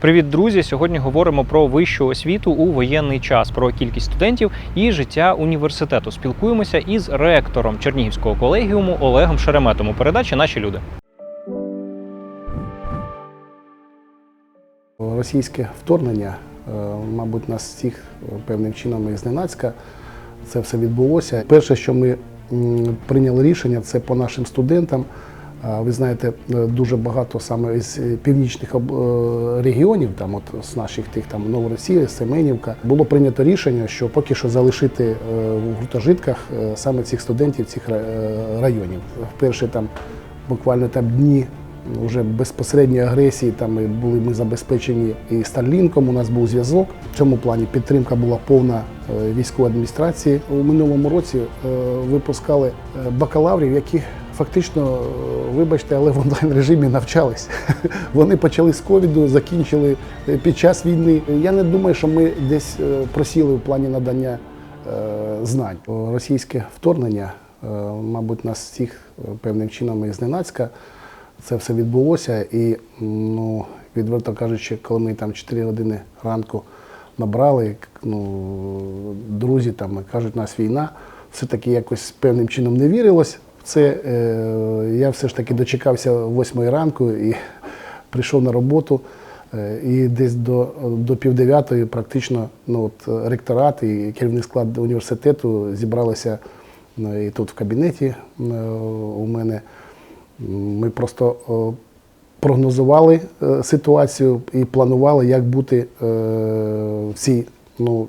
Привіт, друзі! Сьогодні говоримо про вищу освіту у воєнний час, про кількість студентів і життя університету. Спілкуємося із ректором Чернігівського колегіуму Олегом Шереметом у передачі Наші люди. Російське вторгнення, е, мабуть, нас всіх е, певним чином і зненацька це все відбулося. Перше, що ми прийняли рішення, це по нашим студентам. Ви знаєте, е, дуже багато саме з е, північних е, регіонів, там от з наших тих там Новоросія, Семенівка, було прийнято рішення, що поки що залишити в гуртожитках саме цих студентів цих районів. Вперше там буквально там дні вже безпосередньої агресії. Там були ми забезпечені і Старлінком. У нас був зв'язок. В цьому плані підтримка була повна військової адміністрації. У минулому році випускали бакалаврів, які фактично, е, вибачте, але в онлайн режимі навчались. Вони почали з ковіду, закінчили е, під час війни. Я не думаю, що ми десь е, просіли в плані надання знань. Російське вторгнення, мабуть, нас всіх певним чином і зненацька це все відбулося. І, ну, відверто кажучи, коли ми там 4 години ранку набрали, ну, друзі там кажуть, у нас війна, все-таки якось певним чином не вірилось. Це е, я все ж таки дочекався 8 ранку і прийшов на роботу. Е, І десь до, до півдев'ятої практично ну, от, ректорат і керівний склад університету зібралися ну, і тут в кабінеті е, у мене. Ми просто прогнозували е, ситуацію і планували, як бути е, в цій ну,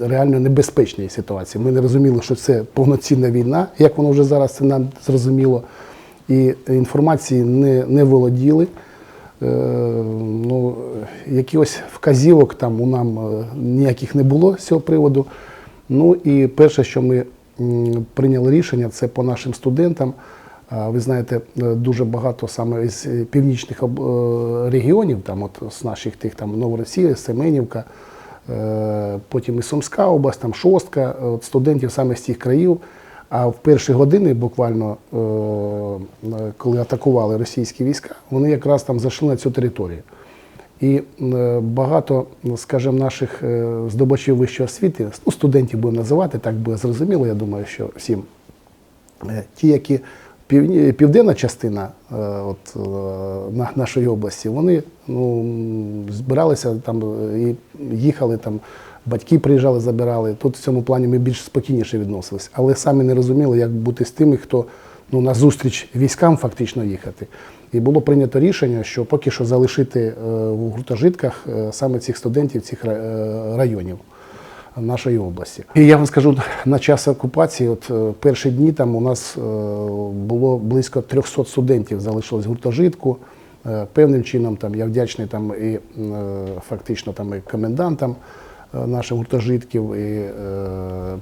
реально небезпечній ситуації. Ми не розуміли, що це повноцінна війна, як воно вже зараз це нам зрозуміло. І інформації не, не володіли. Е, ну, якихось вказівок там у нам е, ніяких не було з цього приводу. Ну і перше, що ми прийняли рішення, це по нашим студентам. Ви знаєте, е, дуже багато саме з е, північних е, регіонів, там от з наших тих там Новоросія, Семенівка, е, потім і Сумська область, там Шостка, е, от студентів саме з цих країв. А в перші години, буквально, е, е, коли атакували російські війська, вони якраз там зайшли на цю територію. І е, багато, скажімо, наших е, здобувачів вищої освіти, ну, студентів будемо називати, так буде зрозуміло, я думаю, що всім. Е, Ті, які південна частина е, от, е, нашої області, вони ну, збиралися там е, і їхали там. Батьки приїжджали, забирали. Тут в цьому плані ми більш спокійніше відносились, але самі не розуміли, як бути з тими, хто ну, на зустріч військам фактично їхати. І було прийнято рішення, що поки що залишити в гуртожитках саме цих студентів цих районів нашої області. І я вам скажу, на час окупації, от е, перші дні там у нас е, було близько 300 студентів залишилось гуртожитку. Е, Певним чином там я вдячний там і фактично там і комендантам наших гуртожитків, і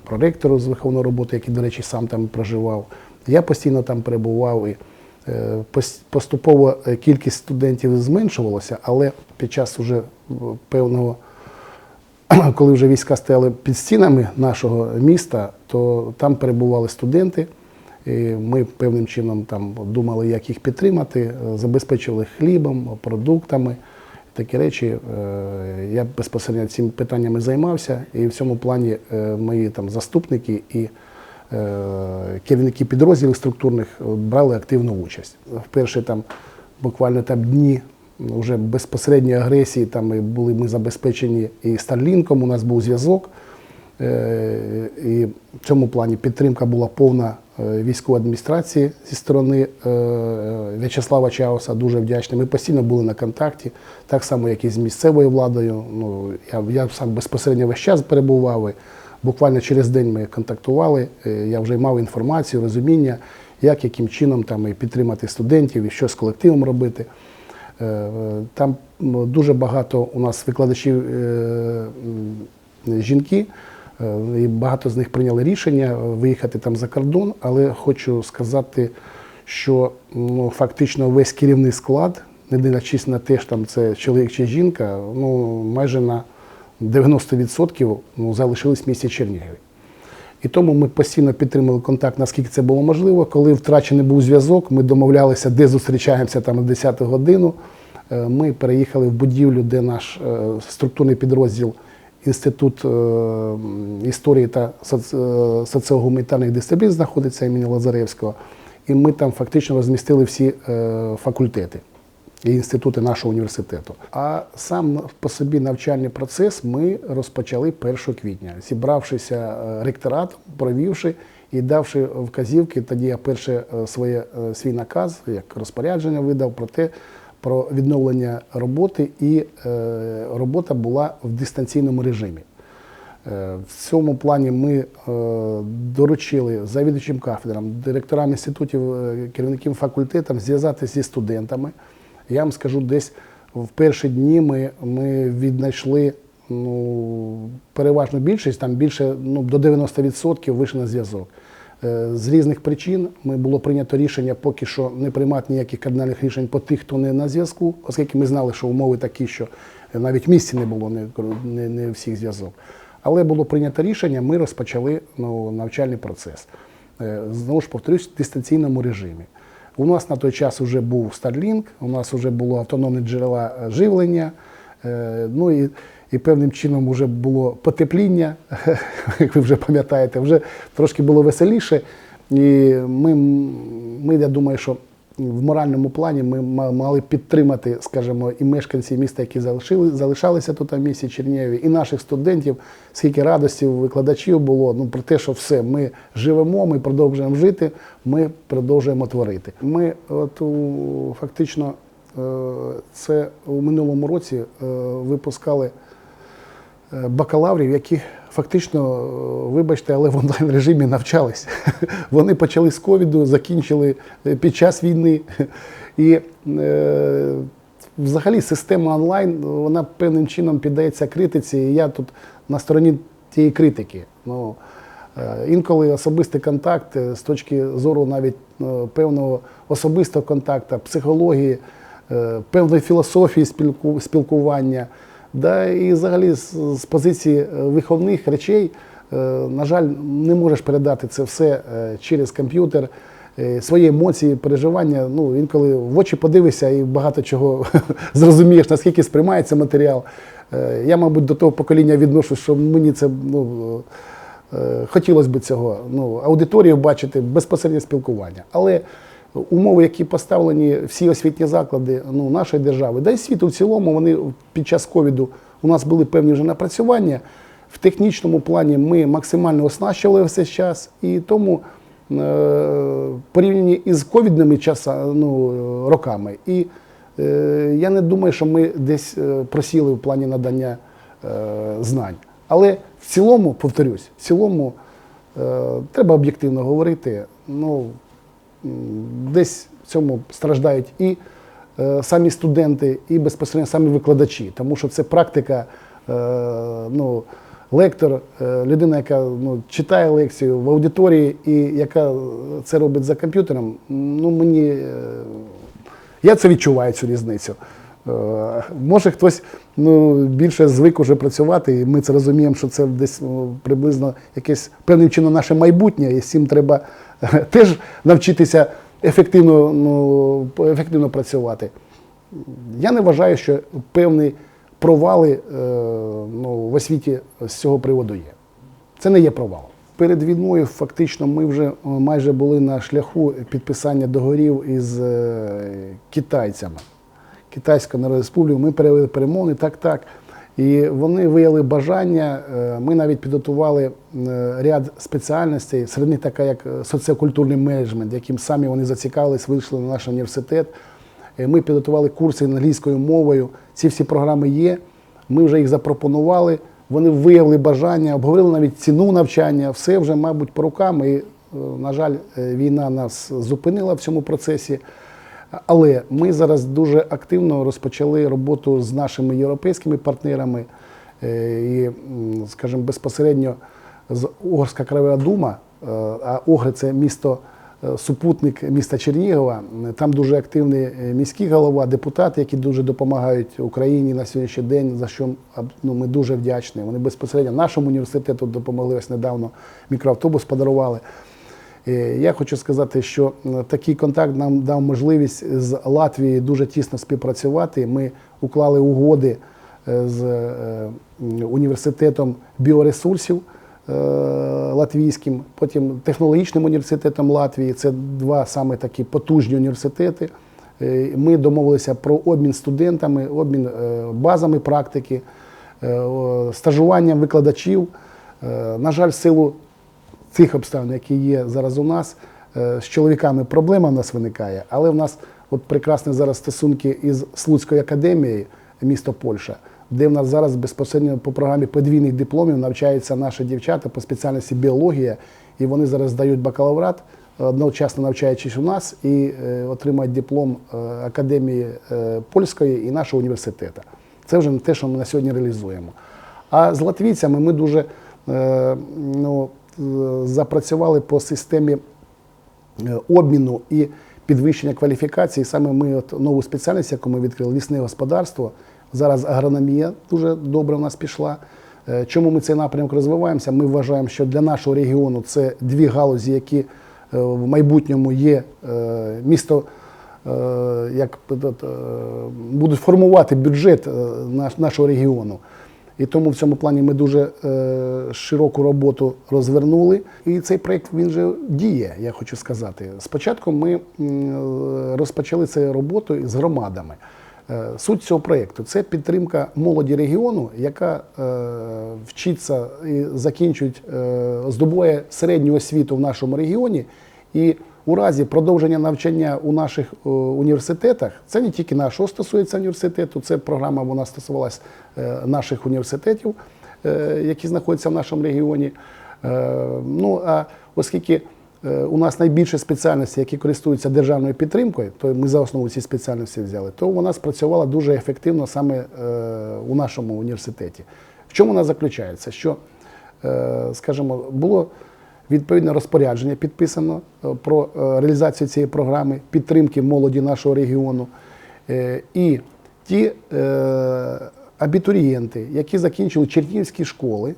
проректору з виховної роботи, який, до речі, сам там проживав. Я постійно там перебував і поступово кількість студентів зменшувалася, але під час уже певного коли вже війська стояли під стінами нашого міста, то там перебували студенти. І ми певним чином там думали, як їх підтримати, е, забезпечили хлібом, продуктами. Такі речі. Е, Я безпосередньо цими питаннями займався, і в цьому плані е, мої там заступники і керівники підрозділів структурних брали активну участь. Вперше там буквально там дні вже безпосередньої агресії, там ми були ми забезпечені і Старлінком, у нас був зв'язок. Е, І в цьому плані підтримка була повна е, військової адміністрації зі сторони е, В'ячеслава Чауса. Дуже вдячний. Ми постійно були на контакті, так само, як і з місцевою владою. Ну, я, я сам безпосередньо весь час перебував. і Буквально через день ми контактували. Я вже мав інформацію, розуміння, як, яким чином там і підтримати студентів, і що з колективом робити. Е, Там дуже багато у нас викладачів е, жінки, е, і багато з них прийняли рішення виїхати там за кордон, але хочу сказати, що ну, фактично весь керівний склад, не дивлячись на те, що там це чоловік чи жінка, ну майже на 90% ну, залишились в місті Чернігові. І тому ми постійно підтримували контакт, наскільки це було можливо. Коли втрачений був зв'язок, ми домовлялися, де зустрічаємося там на 10 годину. Е, Ми переїхали в будівлю, де наш е, структурний підрозділ Інститут е, історії та соціогуманітарних дисциплін знаходиться імені Лазаревського. І ми там фактично розмістили всі факультети і інститути нашого університету. А сам по собі навчальний процес ми розпочали 1 квітня, зібравшися е, ректоратом, провівши і давши вказівки. Тоді я перше е, своє е, свій наказ, як розпорядження видав про те. Про відновлення роботи, і е, робота була в дистанційному режимі. Е, В цьому плані ми е, доручили завідувачам кафедрам, директорам інститутів, керівникам факультетам зв'язатися зі студентами. Я вам скажу, десь в перші дні ми, ми віднайшли ну, переважну більшість, там більше ну, до 90% вийшли на зв'язок. Е, З різних причин ми було прийнято рішення поки що не приймати ніяких кардинальних рішень по тих, хто не на зв'язку, оскільки ми знали, що умови такі, що навіть в місті не було не, не, не всіх зв'язок. Але було прийнято рішення, ми розпочали ну, навчальний процес. Е, Знову ж повторюсь, в дистанційному режимі. У нас на той час вже був Starlink, у нас вже було автономне джерела е, живлення, е, ну і, і певним чином вже було потепління, як ви вже пам'ятаєте, вже трошки було веселіше. І ми, ми, я думаю, що в моральному плані ми ма- мали підтримати, скажімо, і мешканців міста, які залишили, залишалися тут в місті Чернєві, і наших студентів, скільки радості викладачів було, ну про те, що все, ми живемо, ми продовжуємо жити, ми продовжуємо творити. Ми от фактично е, це у минулому році е, випускали е, бакалаврів, які фактично, е, вибачте, але в онлайн режимі навчались. Вони почали з ковіду, закінчили е, під час війни. І е, взагалі система онлайн вона певним чином піддається критиці. І я тут на стороні тієї критики. Ну, е, інколи особистий контакт е, з точки зору навіть е, певного особистого контакту, психології, е, певної філософії спілку- спілкування. Да, і взагалі з, з позиції е, виховних речей, е, на жаль, не можеш передати це все е, через комп'ютер, свої емоції, переживання. Ну, інколи в очі подивишся і багато чого зрозумієш, наскільки сприймається матеріал. Я, мабуть, до того покоління відношу, що мені це ну, хотілося б цього. Ну, аудиторію бачити, безпосереднє спілкування. Але умови, які поставлені всі освітні заклади ну, нашої держави, да й світу в цілому, вони під час ковіду у нас були певні вже напрацювання. В технічному плані ми максимально оснащували все час, і тому е, порівняні із ковідними часа, ну, роками. І е, я не думаю, що ми десь е, просіли в плані надання е, знань. Але в цілому, повторюсь, в цілому е, треба об'єктивно говорити. Ну, десь в цьому страждають і е, самі студенти, і безпосередньо самі викладачі, тому що це практика. Е, ну, лектор, е, людина, яка ну, читає лекцію в аудиторії і яка це робить за комп'ютером, ну мені я це відчуваю цю різницю. Може хтось ну, більше звик уже працювати, і ми це розуміємо, що це десь ну, приблизно якесь певним чином наше майбутнє, і цим треба теж навчитися ефективно, ну, ефективно працювати. Я не вважаю, що певні провали е, ну, в освіті з цього приводу є. Це не є провал. Перед війною фактично ми вже е, майже були на шляху підписання договорів із е, китайцями. Китайська Народна Республіка, ми перевели перемовини, так, так. І вони виявили бажання. е, Ми навіть підготували е, ряд спеціальностей, серед них така як е, соціокультурний менеджмент, яким самі вони зацікавились, вийшли на наш університет. Ми підготували курси англійською мовою. Ці всі програми є. Ми вже їх запропонували. Вони виявили бажання, обговорили навіть ціну навчання. Все вже, мабуть, по рукам. І, на жаль, війна нас зупинила в цьому процесі. Але ми зараз дуже активно розпочали роботу з нашими європейськими партнерами. Е, І, скажімо, безпосередньо з Угорська краєва дума, е, а Огри це місто. е, Супутник міста Чернігова, там дуже активний міський голова, депутати, які дуже допомагають Україні на сьогоднішній день, за що ну, ми дуже вдячні. Вони безпосередньо нашому університету допомогли ось недавно мікроавтобус подарували. Е, Я хочу сказати, що такий контакт нам дав можливість з Латвією дуже тісно співпрацювати. Ми уклали угоди е, з е, університетом біоресурсів е, латвійським, потім технологічним університетом Латвії. Це два саме такі потужні університети. Е, Ми домовилися про обмін студентами, обмін е, базами практики, е, стажуванням викладачів. Е, На жаль, в силу цих обставин, які є зараз у нас, е, з чоловіками проблема в нас виникає, але в нас от прекрасні зараз стосунки із Слуцькою академією, місто Польща, де в нас зараз безпосередньо по програмі подвійних дипломів навчаються наші дівчата по спеціальності біологія, і вони зараз здають бакалаврат, одночасно навчаючись у нас, і е, диплом е, Академії е, польської і нашого університету. Це вже те, що ми на сьогодні реалізуємо. А з латвійцями ми дуже е, ну, е, запрацювали по системі е, обміну і підвищення кваліфікації. Саме ми от нову спеціальність, яку ми відкрили, лісне господарство. Зараз агрономія дуже добре у нас пішла. Е, Чому ми цей напрямок розвиваємося? Ми вважаємо, що для нашого регіону це дві галузі, які е, в майбутньому є місто. Як будуть формувати бюджет нашого регіону. І тому в цьому плані ми дуже е, широку роботу розвернули. І цей проєкт він же діє, я хочу сказати. Спочатку ми розпочали цю роботу з громадами. Е, Суть цього проєкту це підтримка молоді регіону, яка е, вчиться і закінчує, е, здобує середню освіту в нашому регіоні. І у разі продовження навчання у наших е, університетах, це не тільки нашого стосується університету, це програма вона стосувалась е, наших університетів, е, які знаходяться в нашому регіоні. Ну а оскільки у нас найбільше спеціальностей, які користуються державною підтримкою, то ми за основу ці спеціальності взяли, то вона спрацювала дуже ефективно саме у нашому університеті. В чому вона заключається? Що, скажімо, було відповідне розпорядження підписано е, про е, реалізацію цієї програми підтримки молоді нашого регіону. Е, І ті абітурієнти, які закінчили чернігівські школи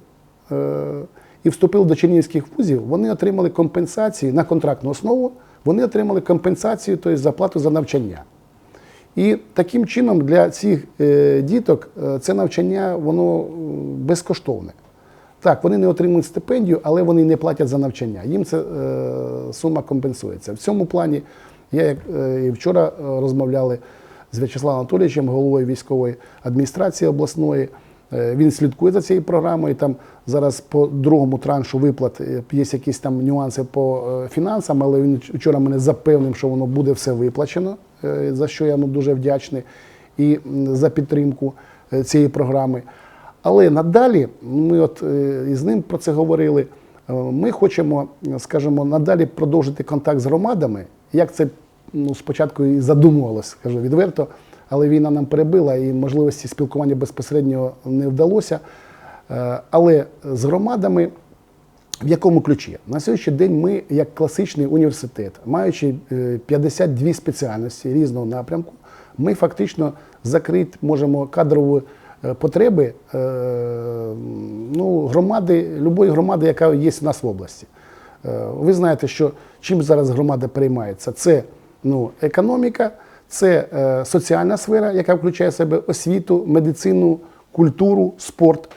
і вступили до чернігівських вузів, вони отримали компенсації на контрактну основу, вони отримали компенсацію, тобто заплату за навчання. І таким чином для цих діток це навчання воно безкоштовне. Так, вони не отримують стипендію, але вони не платять за навчання. Їм ця е, сума компенсується. В цьому плані я як е, і вчора е, розмовляли з В'ячеславом Анатолійовичем, головою військової адміністрації обласної. Е, Він слідкує за цією програмою. Там зараз по другому траншу виплат є якісь там нюанси по фінансам, але він вчора мене запевнив, що воно буде все виплачено, за що я йому дуже вдячний і за підтримку цієї програми. Але надалі ми от е, із ним про це говорили. е, Ми хочемо, скажімо, надалі продовжити контакт з громадами. Як це ну, спочатку і задумувалось, скажу відверто, але війна нам перебила і можливості спілкування безпосередньо не вдалося. Е, Але з громадами в якому ключі? На сьогоднішній день ми, як класичний університет, маючи е, 52 спеціальності різного напрямку, ми фактично закрити можемо кадрові е, потреби е, ну, громади, любої громади, яка є в нас в області. Е, Ви знаєте, що чим зараз громада переймається? Це ну, економіка, це е, соціальна сфера, яка включає в себе освіту, медицину, культуру, спорт.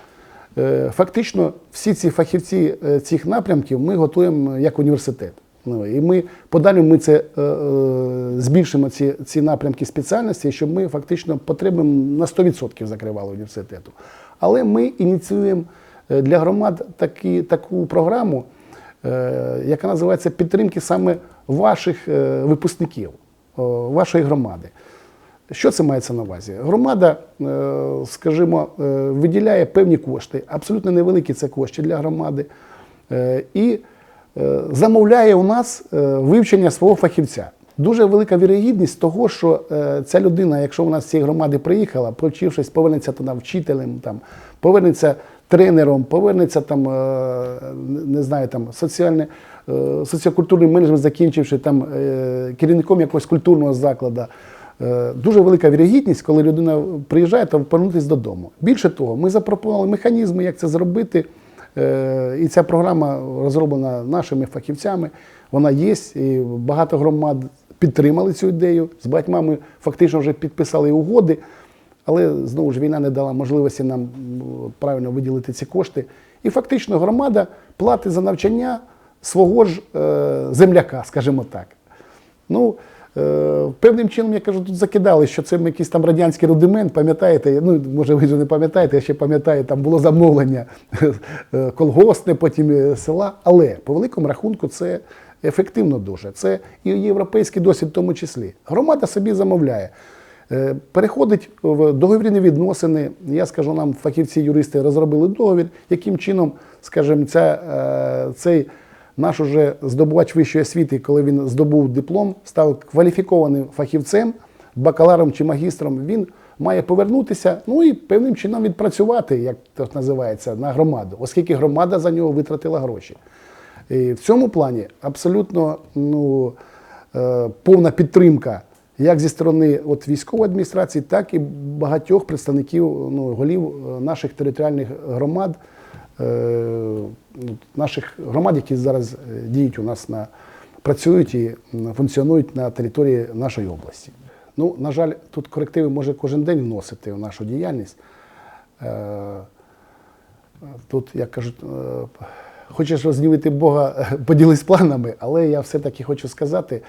Е, Фактично, всі ці фахівці е, цих напрямків ми готуємо як університет. Ну, і ми подалі ми це е, е, збільшимо ці, ці напрямки спеціальності, щоб ми фактично потреби на 100% закривали університету. Але ми ініціюємо е, для громад такі, таку програму, е, яка називається підтримки саме ваших е, випускників, е, вашої громади. Що це мається на увазі? Громада, е, скажімо, е, виділяє певні кошти, абсолютно невеликі це кошти для громади, е, і замовляє у нас е, вивчення свого фахівця. Дуже велика вірогідність того, що е, ця людина, якщо вона з цієї громади приїхала, провчившись, повернеться туди вчителем, там, повернеться тренером, повернеться там, е, не знаю, там, соціальне, е, соціокультурний менеджмент, закінчивши там, е, керівником якогось культурного закладу. Е, Дуже велика вірогідність, коли людина приїжджає, то повернутися додому. Більше того, ми запропонували механізми, як це зробити. Е, І ця програма розроблена нашими фахівцями. вона є, і багато громад підтримали цю ідею. З багатьма ми фактично вже підписали угоди, але знову ж війна не дала можливості нам правильно виділити ці кошти. І фактично громада платить за навчання свого ж е, земляка, скажімо так. Ну, е, певним чином, я кажу, тут закидали, що це якийсь там радянський рудимент, пам'ятаєте, ну, може, ви вже не пам'ятаєте, я ще пам'ятаю, там було замовлення е, колгоспне, потім е, села. Але по великому рахунку це ефективно дуже. Це і європейський досвід в тому числі. Громада собі замовляє. Е, Переходить в договірні відносини. Я скажу, нам фахівці юристи розробили договір, яким чином, скажімо, ця, е, цей наш уже здобувач вищої освіти, коли він здобув диплом, став кваліфікованим фахівцем, бакаларом чи магістром, він має повернутися, ну і певним чином відпрацювати, як це називається, на громаду, оскільки громада за нього витратила гроші. І в цьому плані абсолютно ну, е, повна підтримка як зі сторони от, військової адміністрації, так і багатьох представників ну, голів е, наших територіальних громад, наших громад, які зараз е, діють у нас на працюють і функціонують на території нашої області. Ну, на жаль, тут корективи може кожен день вносити в нашу діяльність. Е, Тут, як кажуть, е, хочеш розділити Бога, поділись планами, але я все-таки хочу сказати,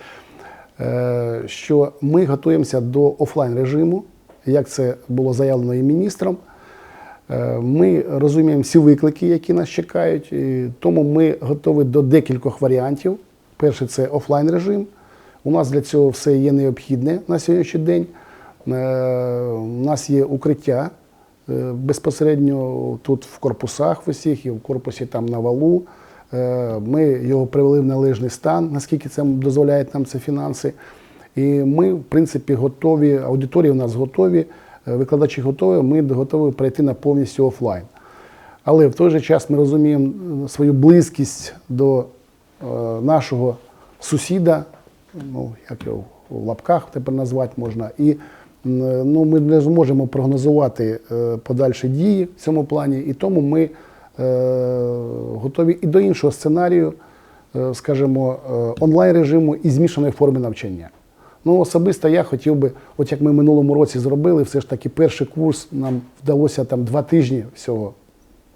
е, що ми готуємося до офлайн режиму, як це було заявлено і міністром. Е, Ми розуміємо всі виклики, які нас чекають, тому ми готові до декількох варіантів. Перший це офлайн режим. У нас для цього все є необхідне на сьогоднішній день. Е, У нас є укриття е, безпосередньо тут в корпусах усіх, і в корпусі там на валу. Ми його привели в належний стан, наскільки це дозволяють нам це фінанси. І ми, в принципі, готові, аудиторії у нас готові, викладачі готові, ми готові перейти на повністю офлайн. Але в той же час ми розуміємо е, свою близькість до е, нашого сусіда, ну, як його в лапках тепер назвати можна. І м, ну, ми не зможемо прогнозувати е, подальші дії в цьому плані, і тому ми е, готові і до іншого сценарію, е, скажімо, е, онлайн режиму і змішаної форми навчання. Ну, особисто я хотів би, от як ми минулому році зробили, все ж таки перший курс нам вдалося там два тижні всього,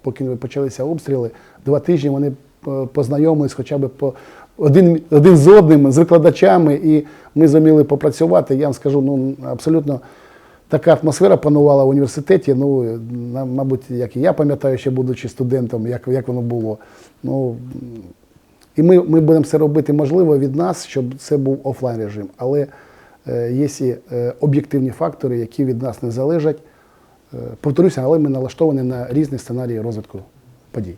поки почалися обстріли, два тижні вони е, познайомились хоча б по один, один з одним, з викладачами, і ми зуміли попрацювати. Я вам скажу, ну абсолютно така атмосфера панувала в університеті. Ну, мабуть, як і я пам'ятаю, ще будучи студентом, як, як воно було. Ну, і ми, ми будемо це робити можливо від нас, щоб це був офлайн режим. Але е, є е, об'єктивні фактори, які від нас не залежать. Е, повторюся, але ми налаштовані на різні сценарії розвитку подій.